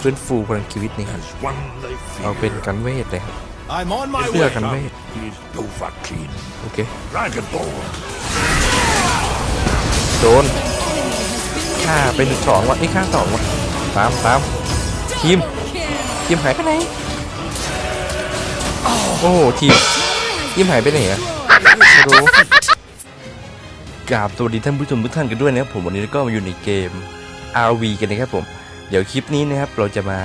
ฟื้นฟูพลังชีวิตนี่ครับ There's one they เอาเป็น fear. กันเวทเลยครับ I'm on my เพื่อ way. กันเวท Is Dovahkiin. โอเค Dragon Ball. โดนฆ่าไปหนึ่งสองวะนี่ฆ่าสองวะตามตามทีมทีมหายไปไหนโอ้โหทีมทีมหายไปไหนอะไม่รู้กราบสวัสดีท่านผู้ชมทุกท่านกันด้วยนะครับผมวันนี้ก็มาอยู่ในเกม RV กันนะครับผม เดี๋ยวคลิปนี้นะครับเราจะมา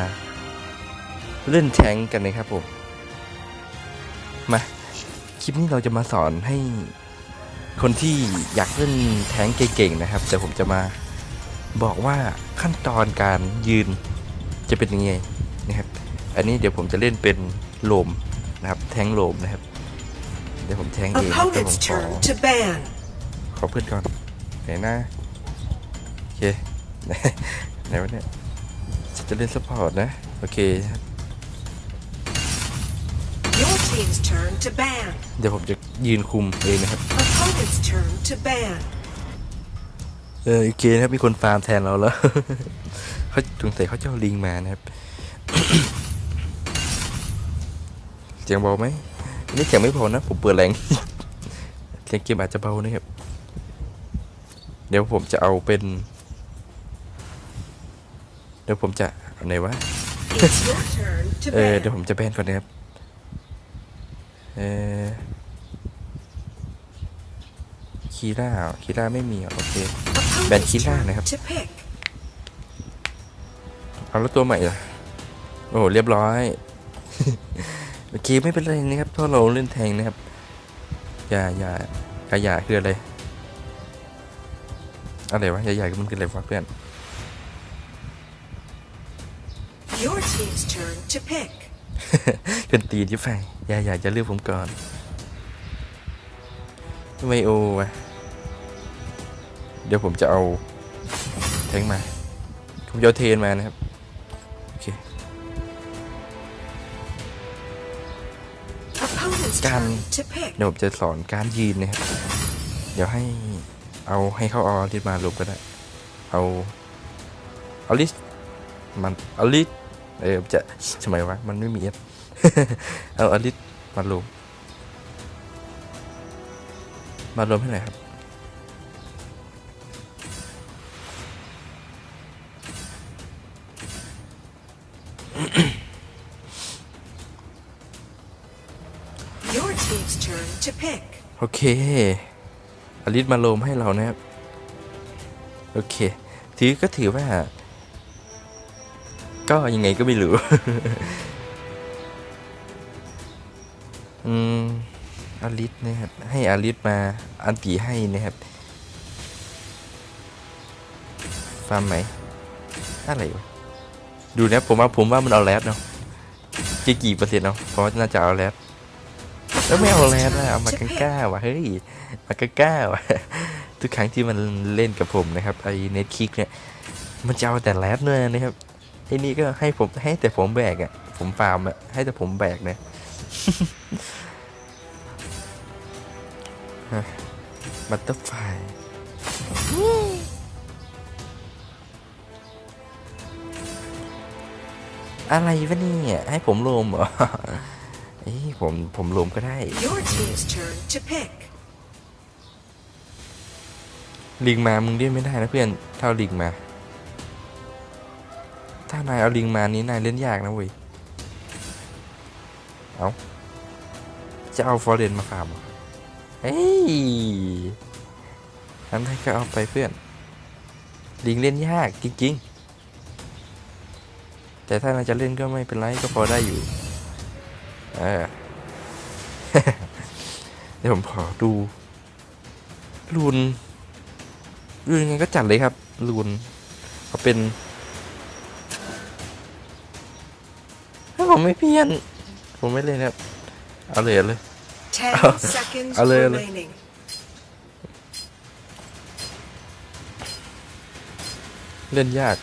เล่นแทงค์กันนะครับผม มาคลิปนี้เราจะมาสอนให้คนที่อยากเล่นแทงค์เก่งๆนะครับ แต่ผมจะมาบอกว่าขั้นตอนการยืนจะเป็นยังไงนะครับ อันนี้เดี๋ยวผมจะเล่นเป็นโลมนะครับ แทงค์โลมนะครับ เดี๋ยวผมแทงค์เองแต่ผม Opponent's ขอ turn to ban. ขอเพื่อนก่อนไหนนะโอเคไหนวะเนี่ย ฉันจะเล่นซัพพอร์ตนะ โอเค Your team's turn to ban. เดี๋ยวผมจะยืนคุมเองนะครับ Opponent's turn to ban. เออโอเคนะครับมีคนฟาร์มแทนเราแล้ว เขาสงสัยเขาจะเอาลิงมานะครับ เสียงเบาไหมอันนี่เสียงไม่พอนะ ผมเปิดแรง เสียงเกมอาจจะเบานะครับ เดี๋ยวผมจะเอาเป็นเดี๋ยวผมจะเอาไหนวะ It's your turn to เออเดี๋ยว ban. ผมจะแบนก่อนนะครับเออคีร่าเหรอคีร่าไม่มีเหรอโอเค Opponent's Killa turn นะครับ to pick. เอาแล้วตัวใหม่ล่ะโอ้โหเรียบร้อยโอเคไม่เป็นไรนะครับเพราะเราเล่นแทงนะครับอย่าอย่าอย่าอย่าคืออะไรอะไรวะอย่าอย่ามันคืออะไรวะเพื่อน Your team's turn to pick. เป็นตีนที่ไฟอย่าอย่าจะเลือกผมก่อนไมโอวะเดี๋ยวผมจะเอาแทงมาผมจะเอาเทรนมานะครับ โอเค Opponent's Can- turn to pick. เดี๋ยวผมจะสอนการยืนนะครับ เดี๋ยวให้เอาให้เขาเอาลิสมาลงก็ได้ เอาเอาลิสมันเอาลิส เออจะทำไมวะมันไม่มีเอฟเอาเอาลิสมารวมมารวมให้หน่อยครับ Your team's turn to pick. โอเค อลิสมาลมให้เรานะครับ โอเค ถือก็ถือว่า ก็ยังไงก็ไม่รู้อืมอลิสนะครับ ให้อลิสมาอันตีให้นะครับฟาร์มไหมอะไรวะดูนะผมว่าผมว่ามันเอาแรดเนาะกี่กี่เปอร์เซ็นต์เนาะเพราะว่าน่าจะเอาแรดแล้วไม่เอาแรดนะเอามากังก้าวะเฮ้ยมากังก้าวะทุกครั้งที่มันเล่นกับผมนะครับไอเน็ตคิกเนี่ยมันจะเอาแต่แรดเนื้อนะครับ ไอ้นี่ก็ให้ผมให้แต่ผมแบกอะ่ะ ผมฟาร์มอะ่ะ ให้แต่ผมแบกเนี่ยบัตเตอร์ไฟอะไรวะเนี่ยให้ผมโลมเหรอเอ้ยผมผมโลมก็ได้ Your team's turn to pick. ลิงมามึงเล่นไม่ได้นะเพื่อนถ้าเอาลิงมา ถ้านายเอาลิงมานี้นายเล่นยากนะเว้ย เอาจะเอาฟอร์เรนมาฟาร์มเฮ้ยอันนั้นก็เอาไปเพื่อน ลิงเล่นยากจริงๆ แต่ถ้านายจะเล่นก็ไม่เป็นไรก็พอได้อยู่ เออ เดี๋ยวผมขอดูรุนดูยังไงก็จัดเลยครับลูนเขาเป็น ไม่เพี้ยน ผมไม่เล่นครับ เอาเลยเอาเลย Ten Oh, seconds ale- ale- remaining. เล่นยาก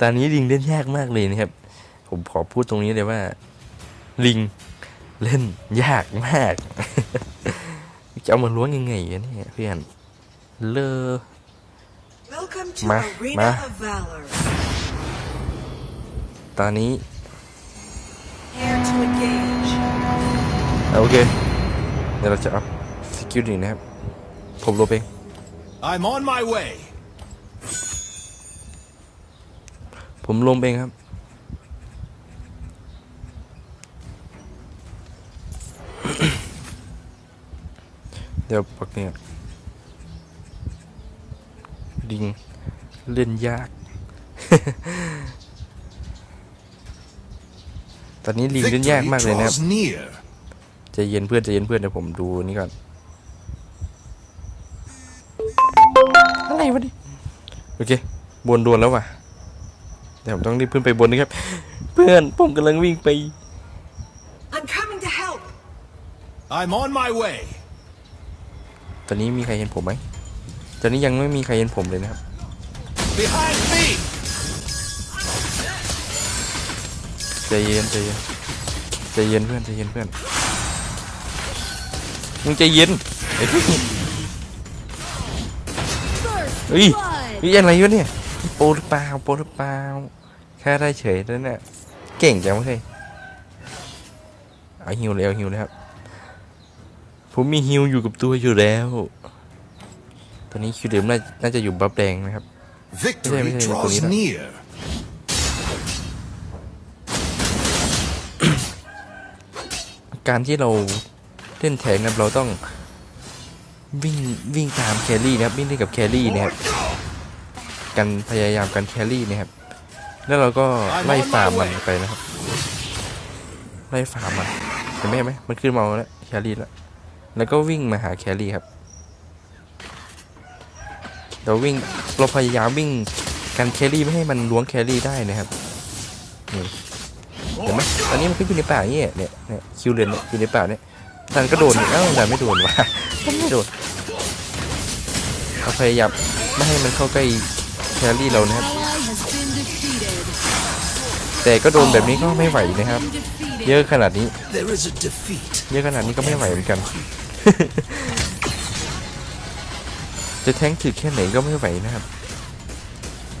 ตอนนี้ลิงเล่นยากมากเลยนะครับ ผมขอพูดตรงนี้เลยว่า ลิงเล่นยากมาก จะเอามาล้วงยังไงอะเนี่ยเพื่อนเลอ Welcome to Ma- Arena ma. of Valor. ตอนนี้ Prepare to engage. โอเค เดี๋ยวเราจะอัพสกิลหนึ่งนะครับ ผมลบเอง I'm on my way. ผมลมเองครับ เดี๋ยวปักเนี่ยดิงเล่นยากต อนนี้ลิงเล่นยาก Victory มากเลยนะครับ draws near. ใจะเย็นเพื่อนใจะเย็นเพื่อนเดี๋ยวผมดูนี่ก่อน อะไรวะนี่โอเคบนดวนแล้วว่ะเดี๋ยวผมต้องรีบขึ้นไปบนนะครับ เพื่อนผมกำลังวิ่งไป I'm coming to help. I'm on my way. ตอนนี้มีใครเห็นผมไหมตอนนี้ยังไม่มีใครเห็นผมเลยนะครับ Behind me. ใจเย็นใจเย็นใจเย็นเพื่อนใจเย็นเพื่อนมึงใจเย็นไอ้พี่เฮ้ยเฮ้ยอะไรวะเนี่ยโปรหรือเปล่าโปรหรือเปล่าแค่ได้เฉยแล้วเนี่ยเก่งจังวะเฮ้ยเอาฮิวเลยเอาฮิวเลยครับผมมีฮิวอยู่กับตัวอยู่แล้ว ตอนนี้คิวเดิมน่าน่าจะอยู่บัฟแดงนะครับ Victory Mira, mira, mira, draws mira. near. การที่เราเล่นแทงนะครับเราต้องวิ่งวิ่งตามแครี่นะครับวิ่งเล่นกับแครี่นะครับกันพยายามกันแครี่นะครับแล้วเราก็ไล่ฟาร์มมันไปนะครับไล่ฟาร์มมันเห็นไหมเห็นไหมมันขึ้นมาแล้วแครี่แล้วแล้วก็วิ่งมาหาแครี่ครับเราวิ่งเราพยายามวิ่งกันแครี่ไม่ให้มันล้วงแครี่ได้นะครับนี่ เห็นไหมตอนนี้มันก็อยู่ในป่าอย่างเงี้ยเนี่ยเนี่ยคิวเลนเนี่ยอยู่ในป่าเนี่ยทันก็โดนเนี่ยเอ้าแต่ไม่โดนวะไม่โดนเราพยายามไม่ให้มันเข้าใกล้แครี่เรานะครับ Ally has been defeated. แต่ก็โดนแบบนี้ก็ไม่ไหวนะครับ Been defeated. เยอะขนาดนี้ There is a defeat. เยอะขนาดนี้ก็ไม่ไหวเหมือนกัน จะแท้งถึกแค่ไหนก็ไม่ไหวนะครับ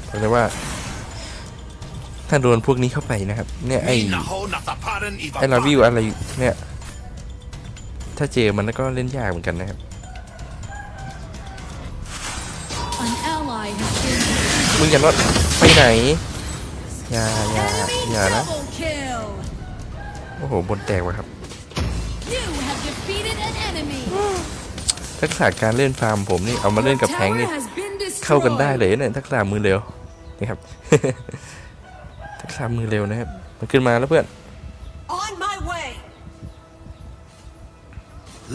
เพราะว่า ถ้าโดนพวกนี้เข้าไปนะครับ เนี่ยไอไอ้ลาวิวอะไรเนี่ย ถ้าเจอมันแล้วก็เล่นยากเหมือนกันนะครับ An ally has been defeated. มึงอย่ารถไปไหน อย่าอย่า Enemy อย่านะ double kill. โอ้โห บนแตกว่ะครับ You have defeated an enemy. ทักษะการเล่นฟาร์มผมนี่ เอามาเล่นกับแทง Tower นี่ has been destroyed. เข้ากันได้เลยเนี่ยทักษะมือเร็วนี่ครับ ทักษะมือเร็วนะครับ มันขึ้นมาแล้วเพื่อน On my way.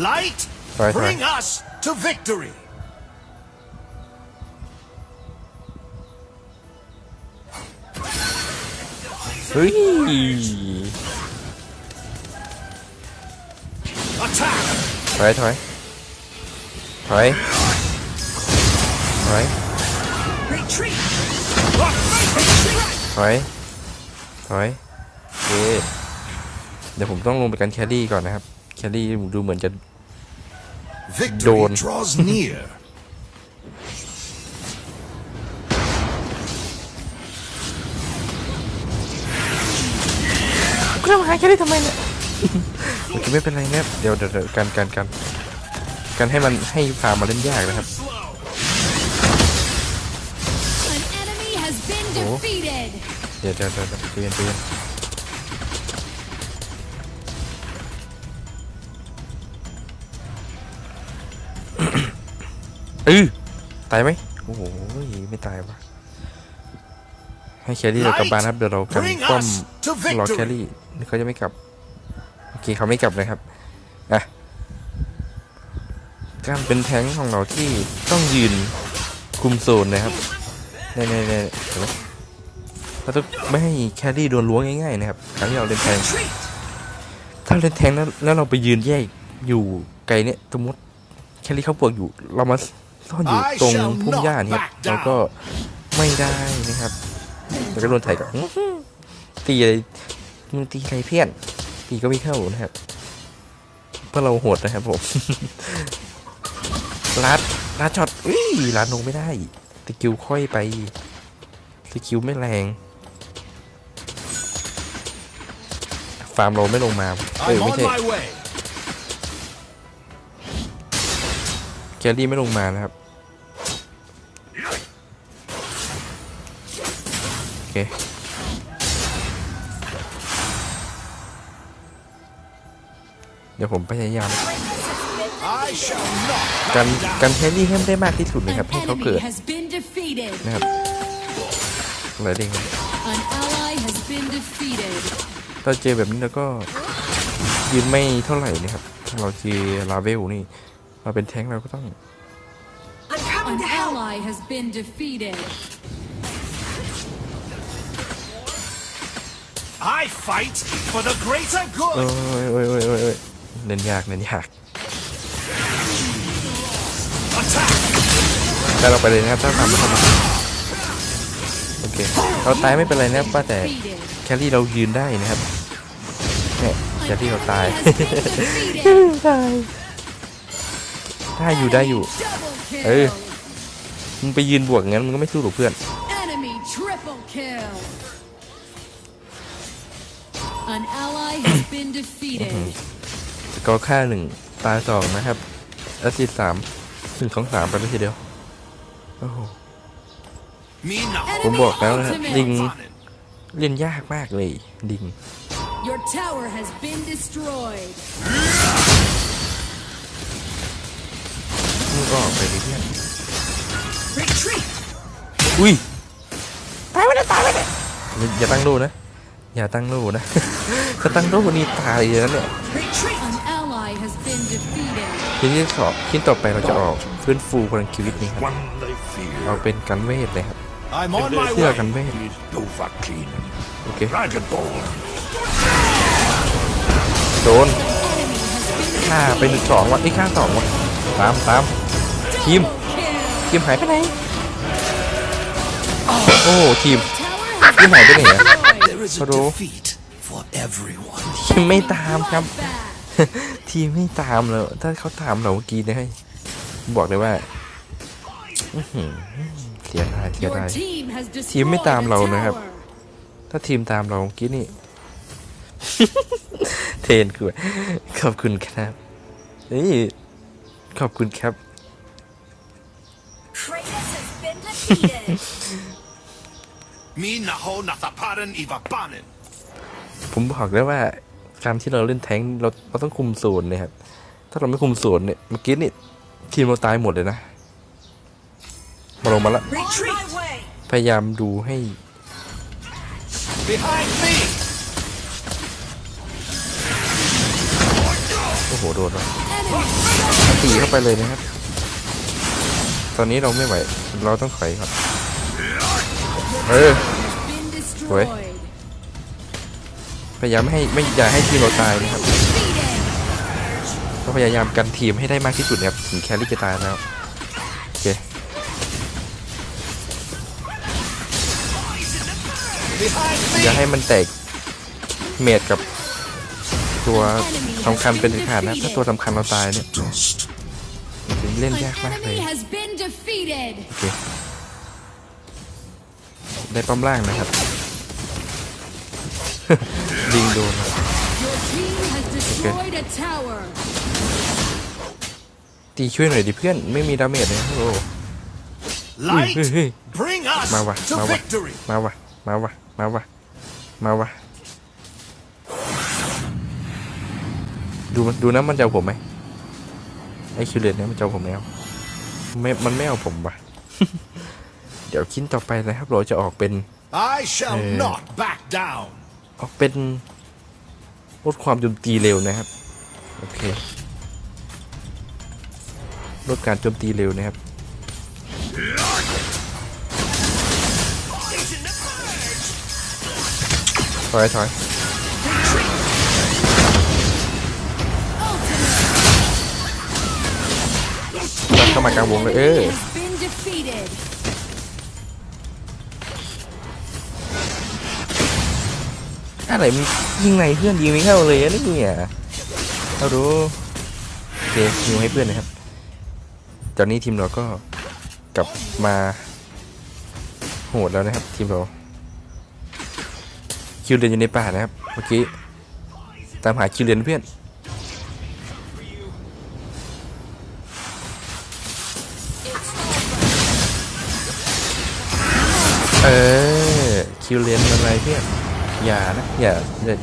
Light, Right, bring us to victory. เฮ้ย Attack. ถอยถอยถอยถอย Retreat. ถอย ถอยโอเคเดี๋ยวผมต้องลงไปกันแครี่ก่อนนะครับ แครี่ดูเหมือนจะ Victory Dawn. draws near. กูจะมาหาแครี่ทำไมเนี่ยโอเคไม่เป็นไรนะครับเดี๋ยวเดี๋ยวเดี๋ยวกันกันกันกันให้มันให้ฟาร์มมาเล่นยากนะครับ เดี๋ยวเดี๋ยวเดี๋ยวเดี๋ยวใจเย็นใจเย็นเออตายไหมโอ้โหไม่ตายวะให้แครี่เรากลับบ้านครับเดี๋ยวเรากันป้อมรอแครี่เขาจะไม่กลับโอเคเขาไม่กลับเลยครับอะการเป็นแท้งของเราที่ต้องยืนคุมโซนนะครับเน่เน่เน่เห็นไหม เราต้องไม่ให้แครี่โดนล้วงง่ายๆนะครับการที่เราเล่นแทงถ้าเล่นแทงแล้วแล้วเราไปยืนแยกอยู่ไกลเนี่ยสมมติแครี่เขาปวกอยู่เรามาซ่อนอยู่ตรงพุ่มหญ้าเนี่ยเราก็ไม่ได้นะครับแล้วก็โดนไถ่กับตีอะไรมึงตีใครเพี้ยนตีก็ไม่เข้านะครับเพราะเราโหดนะครับผมลัดลัดช็อตอุ้ยลัดลงไม่ได้สกิลค่อยไปสกิลไม่แรง ฟาร์มเราไม่ลงมาเอ้ย I'm ไม่ on ใช่ my way. แครี่ไม่ลงมานะครับโอเคเดี๋ยวผมพยายาม I shall not กัน back กัน down. แครี่ให้ได้มากที่สุดนะค An รับให้เขา enemy เกิด has been defeated. นะครับอะไรเด้งครับ An ally has been defeated. ถ้าเจอแบบนี้แล้วก็ยืนไม่เท่าไหร่นะครับ ถ้าเราเจอลาเวลนี่เราเป็นแท้งค์เราก็ต้อง I'm coming An to help. ally has been defeated. I fight for the greater โอ้ good. ยโอ้ยโอ้ยโอ้ยโอ้ยเน้นยากเน้นยาก Attack. ได้เราไปเลยนะครับถ้าทำไม่เข้ามาโอเคเราตายไม่เป็นไรนะครับว่าแต่ Defeated. แครี่เรายืนได้นะครับ เนี่ยแครี่เราตาย Has been defeated. ตายได้อยู่ได้อยู่ Double Ê. kill. มึงไปยืนบวกงั้นมึงก็ไม่สู้หรอกเพื่อน Enemy triple kill. An ally has been defeated. สกอร์ค่าหนึ่งตายสองนะครับแอสซิสต์สามหนึ่งของสามไปเลยทีเดียว โอ้โห Me now. ผมบอกแล้วนะครับ Ultimate ลิง เล่นยากมากเลย ดิง Your tower has been destroyed. มึงก็ออกไปดิเพื่อน Retreat. อุ้ยตายไปเลยตายไปเลยอย่าตั้งโลนะ อย่าตั้งโลนะ ถ้าตั้งโลนี่ตายเลยนะเนี่ย Retreat. An ally has been defeated. ทีนี้สอบชิ้นต่อไปเราจะออกฟื้นฟูพลังชีวิตนี่ครับ One they fear. เราเป็นกันเวทเลยครับ I'm on my เสื้อ way. กันเวท Dovahkiin. โอเค Dragon Ball. โดนฆ่าไปหนึ่งสองวะไอ้ยฆ่าสองวะตามตามทีม Kill. ทีมหายไปไหนโอ้โหทีม Tower has ทีมหายไปไหนอะ destroyed. There is a Hello. defeat for everyone. ทีมไม่ตามครับ Bloodbath. ทีมไม่ตามเลยถ้าเขาตามเราเมื่อกี้เนี่ยให้บอกเลยว่าอื้อหือเสียดายเสีย Your ดาย team has ทีมไม่ destroyed ตาม a เรานะครับ tower. ถ้าทีมตามเราเมื่อกี้นี่ เทนคือขอบคุณครับนี่ขอบคุณครับ Kratos has been defeated. Me naho nataparan ivapanen. ผมบอกแล้วว่าการที่เราเล่นแท้งค์เราเราต้องคุมโซนนะครับ ถ้าเราไม่คุมโซนเนี่ยเมื่อกี้นี่ทีมเราตายหมดเลยนะ มาลงมาละ พยายามดูให้ โอ้โห โดนแล้วตีเข้าไปเลยนะครับ ตอนนี้เราไม่ไหว เราต้องถอยครับ เออ been destroyed. พยายามไม่ให้ไม่อย่าให้ทีมเราตายนะครับก็พยายามกันทีมให้ได้มากที่สุดนะครับถึงแครี่จะตายแล้ว โอเค อย่า me. ให้มันแตกเมดกับ ตัวสำคัญเป็นเด็ดขาดนะถ้าตัวสำคัญเราตายเนี่ย Dust. มันจะเล่น An ยากมากเลย enemy has been defeated. โอเคได้ป้อมล่างนะครับลิงโดนครับ Your team has destroyed a tower. ตีช่วยหน่อยดิเพื่อนไม่มีดาเมจเลยโอ้โห Light. Hey, hey. Bring us มาวะ to มาวะ victory. มาวะมาวะ มาวะมาวะดูมันดูนะมันจะเอาผมไหมไอคิวเลตเนี่ยมันจะเอาผมไหมเอาไม่มันไม่เอาผมวะเดี๋ยวชิ้นต่อไปนะครับ เราจะออกเป็น I shall Hey. not back down. ออกเป็นลดความโจมตีเร็วนะครับโอเคลดการโจมตีเร็วนะครับ ถอยถอยตัดเข้ามากลางวงเลยเอออะไรมันยิงไหนเพื่อนยิงไม่เข้าเลยอะนี่เนี่ยเราดูโอเคยิงให้เพื่อนนะครับ ตอนนี้ทีมเราก็กลับมาโหดแล้วนะครับทีมเรา คิวเรียนอยู่ในป่านะครับเมื่อกี้ตามหาคิวเรียนเพื่อนเออคิวเรียนอะไรเพื่อนอย่านะอย่าอย่า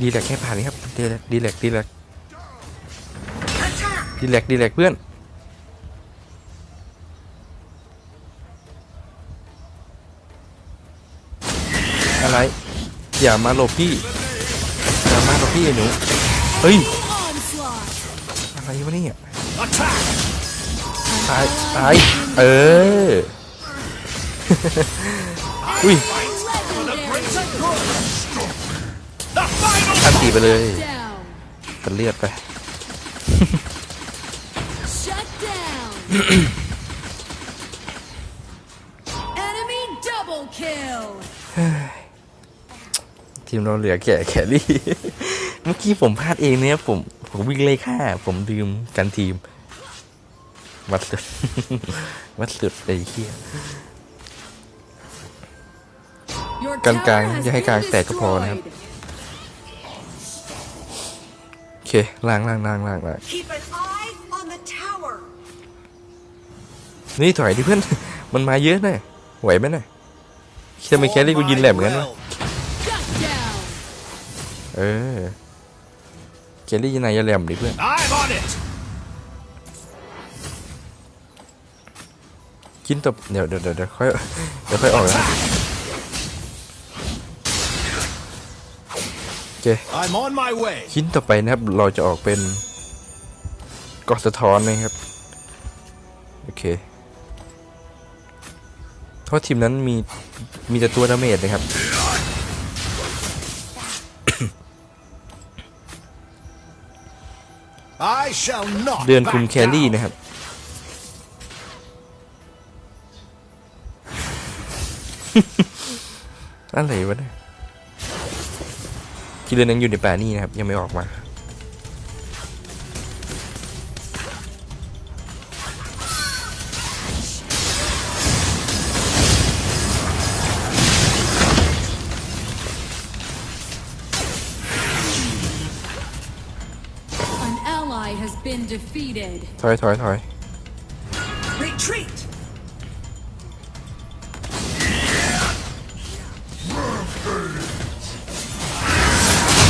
ดีแลกแค่ผ่านนี้ครับดีแลกดีแลกดีแลกดีแลกดีแลกเพื่อน อะไร อย่ามาหลบพี่ อย่ามาหลบพี่ไอ้หนู เฮ้ย Onslaught. อะไรวะเนี่ย Attack! ตายตายเออ อุ้ย Legendary. The final อันตีไปเลย Down. ตัดเลือดไป ทีมเราเหลือแก่แครี่ เมื่อกี้ผมพลาดเองเนี่ยผมผมวิ่งเลยค่าผมลืมกันทีม วัดสุด วัดสุดไอ้เหี้ย Your กลาง tower ๆ has อย่าให้กลางแตกก็พอนะครับ โอเคล่างล่างล่างล่างล่างนี่ถอยดิเพื่อน มันมาเยอะนะไหวไหมนะทำไมแครี่กูยินแหลมเหมือนกันวะ เออแครี่ยินไหนอย่าแหลมดิเพื่อน I'm on it! ชิ้นตบเดี๋ยวเดี๋ยวเดี๋ยวเดี๋ยวค่อยเดี๋ยวค่อยออกนะโอเค I'm on my way. ชิ้นต่อไปนะครับ เราจะออกเป็นกอสะท้อนนะครับ โอเคเพราะทีมนั้นมีมีแต่ตัวดาเมจนะครับ เดือนคุม back แครี่ down. นะครับ อะไรวะเนี่ยคิดเดือนยังอยู่ในป่านี่นะครับ ยังไม่ออกมา ถอยถอยถอย Retreat!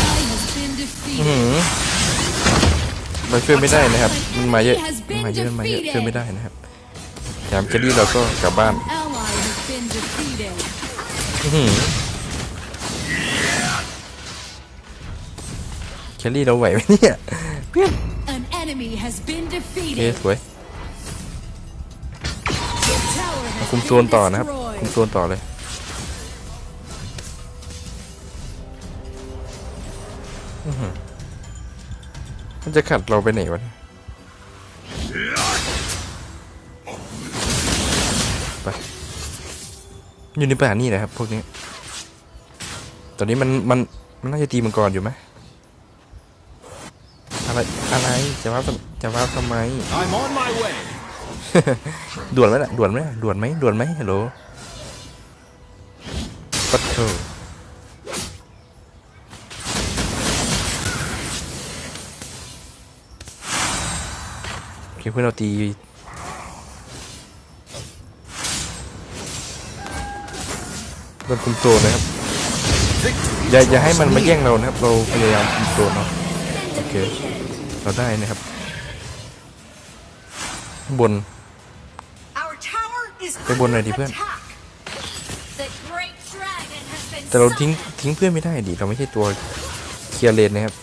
Ally has been defeated. มาช่วยไม่ได้นะครับ มันมาเยอะมันมาเยอะมันมาเยอะช่วยไม่ได้นะครับยามแครี่เราก็กลับบ้าน Ally has been defeated. อื้อหือแครี่เราไหวไหมเนี่ย An enemy has been โอ เค defeated. สวย Your tower has คุมโซน been ต่อนะครับ destroyed. คุมโซนต่อเลยอื้อหือมันจะขัดเราไปไหนวะเนี่ยไปอยู่ในป่านี่แหละครับพวกนี้ ตอนนี้มันมันมันน่าจะตีมังกรอยู่ไหม อะไรอะไรจะว่าจะว่าทำไม I'm on my way. ด่วนไหมล่ะด่วนไหมด่วนไหมด่วนไหมฮัลโหลปัดโถโอเคเพื่อนเราตีโดนคุมโซนนะครับ Victory อย่า is อย่าให้มัน yours. มาแย่งเรานะครับ เราพยายามคุมโซนเนาะ โอเค เราได้นะครับข้างบน Our tower is ไปบนหน่อยดิ under เพื่อน attack. The great dragon has been แต่เราทิ้งทิ้งเพื่อนไม่ได้ดิ เราไม่ใช่ตัวเคลียร์เลนนะครับ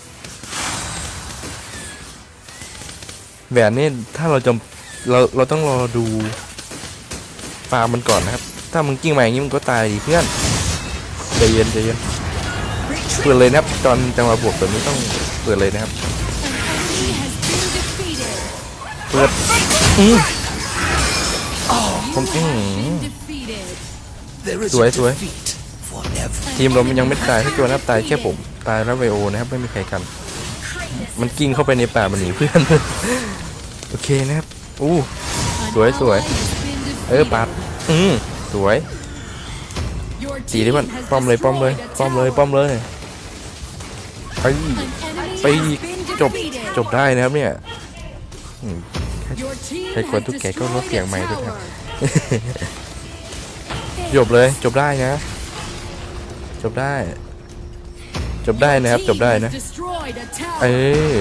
แหวนเนี่ยถ้าเราจะเราเราต้องรอดูฟาร์มมันก่อนนะครับ ถ้ามึงกิ้งมาอย่างนี้มึงก็ตายดิเพื่อนใจเย็นใจเย็น Retreat! เปิดเลยนะครับ ตอนจังหวะบวกแบบนี้ต้องเปิดเลยนะครับ An enemy has been defeated. เปิดอืมผมอื You ม have been defeated. There is สวย a สวย defeat for every ทีมเรามันยังไม่ตายทั้งตัวนะครับตายแค่ผม ตายแล้วไวโอนะครับ ไม่มีใครกัน มันกิ้งเข้าไปในป่ามันหนีเพื่อน โอเคนะครับ อู้ An Sủi, sủi. ally has been เออ defeated. ปัด อืมสวย Your ตี team ได้มัน has ป้อมเลยป้อมเลย destroyed a ป้อมเลย tower. ป้อมเลย ไป An enemy ไป has been จบ defeated. จบได้นะครับเนี่ยอืม Your team ใครกด has ตุ๊กแกก็ลด destroyed เสียง a ไมค์ด้วยครับ tower. จบเลยจบได้นะ จบได้ จบได้นะครับ จบได้นะ Team has destroyed a tower. เออ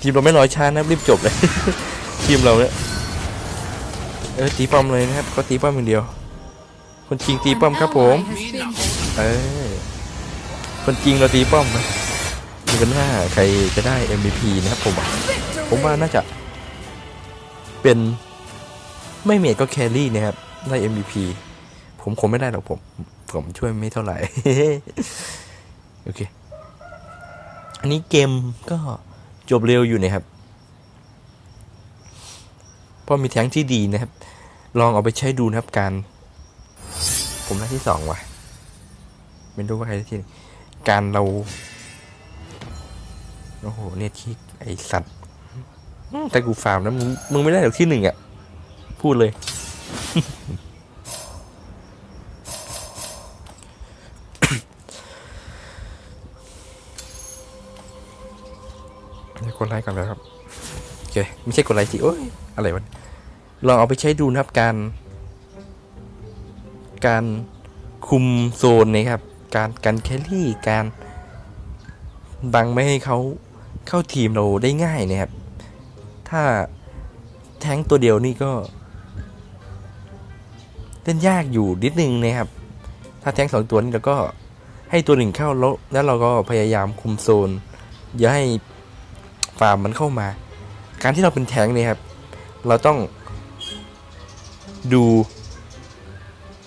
ทีมเราไม่รอช้านะรีบจบเลย ทีมเราเนี่ยเออตีป้อมเลยนะครับก็ตีป้อมอย่างเดียวคนจริงตีป้อมครับผม An ally has been เออ คนจริงเราตีป้อมนะดูกันว่าใครจะได้ MVP นะครับผมผมว่าน่าจะเป็นไม่เมดก็แครี่นะครับได้ MVP ผมคงไม่ได้หรอกผม ผมช่วยไม่เท่าไหร่ โอเค อันนี้เกมก็จบเร็วอยู่นะครับ เพราะมีแทงที่ดีนะครับ ลองเอาไปใช้ดูนะครับการ ผมได้ที่สองว่ะไม่รู้ว่าใครได้ที่ การเรา โอ้โห เนี่ยที่ไอสัตว์แต่กูฟาร์มนะมึงมึงไม่ได้หรอกที่หนึ่งอะ พูดเลย กดไลค์ก่อนนะครับ โอเค ไม่ใช่กดไลค์สิโอ้ย อะไรวะ ลองเอาไปใช้ดูนะครับการ การคุมโซนนะครับ การการแครี่การบังไม่ให้เขาเข้าทีมเราได้ง่ายนะครับ ถ้าแท้งตัวเดียวนี่ก็เล่นยากอยู่นิดนึงนะครับ ถ้าแท้งสองตัวนี่เราก็ให้ตัวหนึ่งเข้าแล้วแล้วเราก็พยายามคุมโซนอย่าให้ฟาร์มมันเข้ามา การที่เราเป็นแท้งเนี่ยครับ เราต้องดู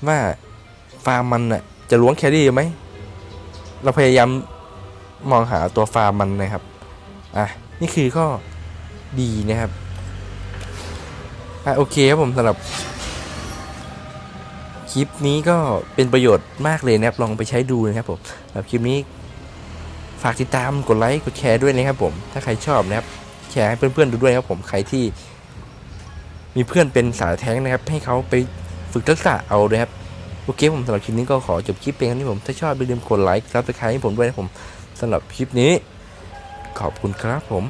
ว่าฟาร์มมันน่ะ จะล้วงแครี่ไหม เราพยายามมองหาตัวฟาร์มมันนะครับ อะ นี่คือข้อดีนะครับ อะโอเคครับผมสำหรับ คลิปนี้ก็เป็นประโยชน์มากเลยนะครับ ลองไปใช้ดูนะครับผมสำหรับคลิปนี้ ฝากติดตามกดไลค์กดแชร์ด้วยนะครับผม ถ้าใครชอบนะครับ แชร์ให้เพื่อนๆดูด้วยครับผม ใครที่ มีเพื่อนเป็นสายแท้งนะครับ ให้เขาไปฝึกทักษะเอาเลยครับ โอเคผมสำหรับคลิปนี้ก็ขอจบคลิปเพียงเท่านี้ผมถ้าชอบอย่าลืมกดไลค์ซับสไครต์ให้ผมด้วยนะผมสำหรับคลิปนี้ ขอบคุณครับผม